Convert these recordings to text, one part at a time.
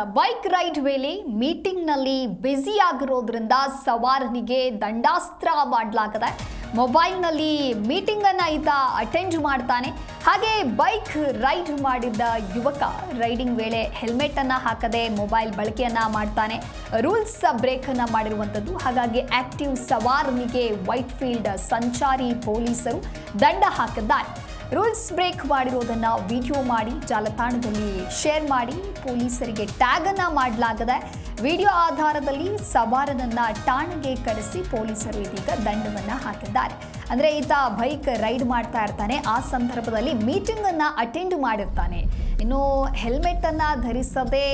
Bike ride ವೇಳೆ ಮೀಟಿಂಗ್ನಲ್ಲಿ busy ಆಗಿರೋದ್ರಿಂದ ಸವಾರನಿಗೆ ದಂಡಾಸ್ತ್ರ ಮಾಡಲಾಗಿದೆ ಮೊಬೈಲ್ನಲ್ಲಿ ಮೀಟಿಂಗನ್ನು ಈತ ಅಟೆಂಡ್ ಮಾಡ್ತಾನೆ. ಹಾಗೆ ಬೈಕ್ ರೈಡ್ ಮಾಡಿದ್ದ ಯುವಕ ರೈಡಿಂಗ್ ವೇಳೆ ಹೆಲ್ಮೆಟ್ ಅನ್ನ ಹಾಕದೆ ಮೊಬೈಲ್ ಬಳಕೆಯನ್ನ ಮಾಡ್ತಾನೆ. ರೂಲ್ಸ್ ಬ್ರೇಕನ್ನು ಮಾಡಿರುವಂಥದ್ದು. ಹಾಗಾಗಿ ಆಕ್ಟಿವ್ ಸವಾರನಿಗೆ ವೈಟ್ ಫೀಲ್ಡ್ ಸಂಚಾರಿ ಪೊಲೀಸರು ದಂಡ ಹಾಕಿದ್ದಾರೆ. ರೂಲ್ಸ್ ಬ್ರೇಕ್ ಮಾಡಿರೋದನ್ನು ವಿಡಿಯೋ ಮಾಡಿ, ಜಾಲತಾಣದಲ್ಲಿ ಶೇರ್ ಮಾಡಿ, ಪೊಲೀಸರಿಗೆ ಟ್ಯಾಗ್ ಅನ್ನ ಮಾಡಲಾಗಿದೆ ವಿಡಿಯೋ ಆಧಾರದಲ್ಲಿ ಸವಾರನನ್ನ ಠಾಣೆಗೆ ಕರೆಸಿ ಪೊಲೀಸರು ಇದೀಗ ದಂಡವನ್ನ ಹಾಕಿದ್ದಾರೆ. ಅಂದ್ರೆ ಈತ ಬೈಕ್ ರೈಡ್ ಮಾಡ್ತಾ ಇರ್ತಾನೆ. ಆ ಸಂದರ್ಭದಲ್ಲಿ ಮೀಟಿಂಗ್ ಅನ್ನ ಅಟೆಂಡ್ ಮಾಡಿರ್ತಾನೆ. ಇನ್ನು ಹೆಲ್ಮೆಟ್ ಅನ್ನ ಧರಿಸದೆ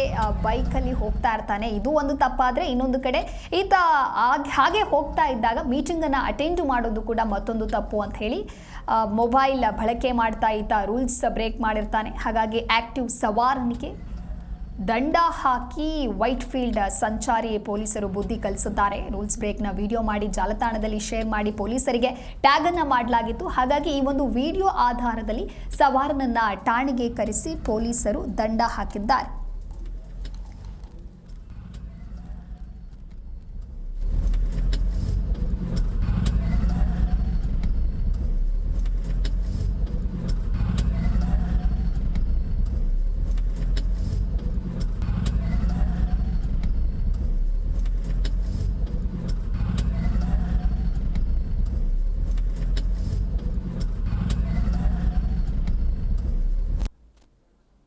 ಬೈಕಲ್ಲಿ ಹೋಗ್ತಾ ಇರ್ತಾನೆ. ಇದು ಒಂದು ತಪ್ಪಾದ್ರೆ ಇನ್ನೊಂದು ಕಡೆ ಈತ ಹಾಗೆ ಹೋಗ್ತಾ ಇದ್ದಾಗ ಮೀಟಿಂಗ್ ಅನ್ನ ಅಟೆಂಡ್ ಮಾಡೋದು ಕೂಡ ಮತ್ತೊಂದು ತಪ್ಪು ಅಂತ ಹೇಳಿ ಮೊಬೈಲ್ ಬಳಕೆ ಮಾಡ್ತಾ ಈತ ರೂಲ್ಸ್ ಬ್ರೇಕ್ ಮಾಡಿರ್ತಾನೆ. ಹಾಗಾಗಿ ಆಕ್ಟಿವ್ ಸವಾರನಿಗೆ ದಂಡ ಹಾಕಿ ವೈಟ್ ಫೀಲ್ಡ್ ಸಂಚಾರಿ ಪೊಲೀಸರು ಬುದ್ಧಿ ಕಲಿಸುತ್ತಾರೆ ರೂಲ್ಸ್ ಬ್ರೇಕ್ನ ವಿಡಿಯೋ ಮಾಡಿ ಜಾಲತಾಣದಲ್ಲಿ ಶೇರ್ ಮಾಡಿ ಪೊಲೀಸರಿಗೆ ಟ್ಯಾಗ್ ಅನ್ನ ಮಾಡಲಾಗಿತ್ತು. ಹಾಗಾಗಿ ಈ ಒಂದು ವಿಡಿಯೋ ಆಧಾರದಲ್ಲಿ ಸವಾರನನ್ನ ಠಾಣೆಗೆ ಕರೆಸಿ ಪೊಲೀಸರು ದಂಡ ಹಾಕಿದ್ದಾರೆ.